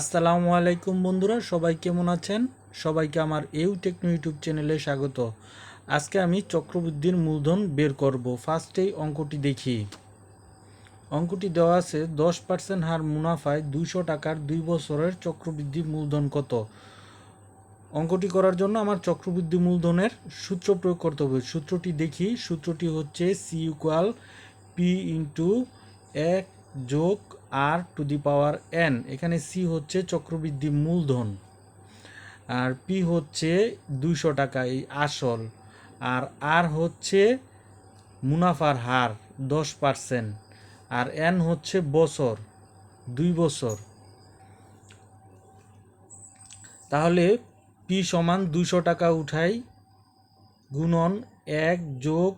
আসসালামু আলাইকুম বন্ধুরা, সবাই কেমন আছেন? সবাইকে আমার এউ টেকনো ইউটিউব চ্যানেলে স্বাগত। আজকে আমি চক্রবৃদ্ধির মূলধন বের করব। ফার্স্টেই অঙ্কটি দেখি। অঙ্কটি দেওয়া আছে, দশ পার্সেন্ট হার মুনাফায় দুইশো টাকার দুই বছরের চক্রবৃদ্ধি মূলধন কত? অঙ্কটি করার জন্য আমার চক্রবৃদ্ধি মূলধনের সূত্র প্রয়োগ করতে হবে। সূত্রটি দেখি, সূত্রটি হচ্ছে সি ইকুয়াল পি ইন্টু এক যোগ R to the power N. এখানে সি হচ্ছে চক্রবৃদ্ধি মূলধন। আর পি হচ্ছে দুইশো টাকা, এই আসল। আর আর হচ্ছে মুনাফার হার, দশ পার্সেন্ট। আর এন হচ্ছে বছর, দুই বছর। তাহলে পি সমান দুইশো টাকা উঠাই, গুণন এক যোগ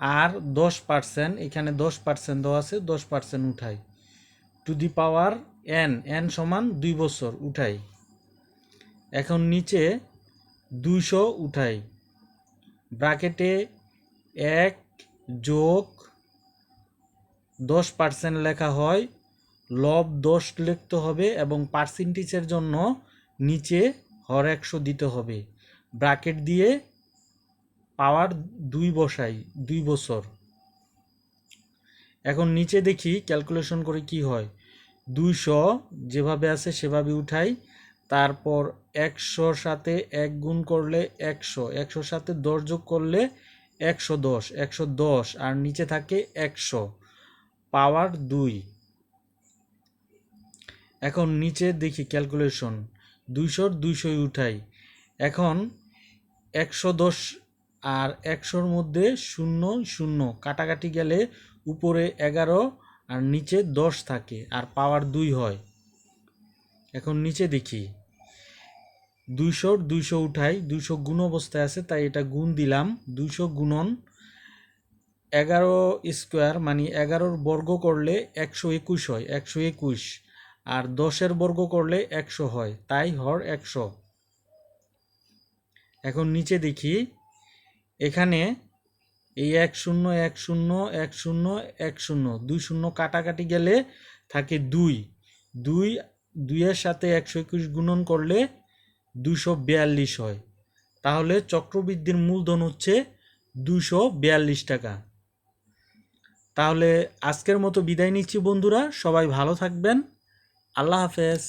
আর দশ পার্সেন্ট। এখানে দশ পার্সেন্ট দেওয়া আছে, দশ পার্সেন্ট উঠাই। To the power N N সমান দুই বছর, উঠাই। এখন নিচে দুইশো উঠাই। ব্রাকেটে এক যোগ দশ পার্সেন্ট লেখা হয়, লব দশ লিখতে হবে এবং পার্সেন্টেজের জন্য নিচে হর একশো দিতে হবে। ব্রাকেট দিয়ে পাওয়ার দুই বসাই, দুই বছর। এখন নিচে দেখি ক্যালকুলেশন করে কি হয়? দুইশো যেভাবে আছে সেভাবে উঠাই, তারপর একশোর সাথে এক গুণ করলে একশো, একশোর সাথে দশ যোগ করলে একশো দশ একশো দশ, আর নিচে থাকে একশো, পাওয়ার দুই। এখন নিচে দেখি ক্যালকুলেশন দুইশোর দুইশোই উঠাই, এখন একশো দশ আর একশোর মধ্যে শূন্য শূন্য। কাটাকাটি গেলে উপরে এগারো আর নিচে দশ থাকে আর পাওয়ার দুই হয়। এখন নিচে দেখি। দুইশোর দুইশো উঠাই, দুইশো গুণ অবস্থায় আছে, তাই এটা গুণ দিলাম। দুইশো গুণন এগারো স্কোয়ার মানে এগারোর বর্গ করলে একশো একুশ হয়, একশো একুশ। আর দশের বর্গ করলে একশো হয়, তাই হর একশো। এখন নিচে দেখি। এখানে এই এক শূন্য এক শূন্য এক শূন্য এক শূন্য, দুই শূন্য কাটাকাটি গেলে থাকে দুই। দুই, দুইয়ের সাথে একশো একুশ গুণন করলে দুশো বিয়াল্লিশ হয়। তাহলে চক্রবৃদ্ধির মূলধন হচ্ছে দুশো বিয়াল্লিশ টাকা। তাহলে আজকের মতো বিদায় নিচ্ছি বন্ধুরা, সবাই ভালো থাকবেন। আল্লাহ হাফেজ।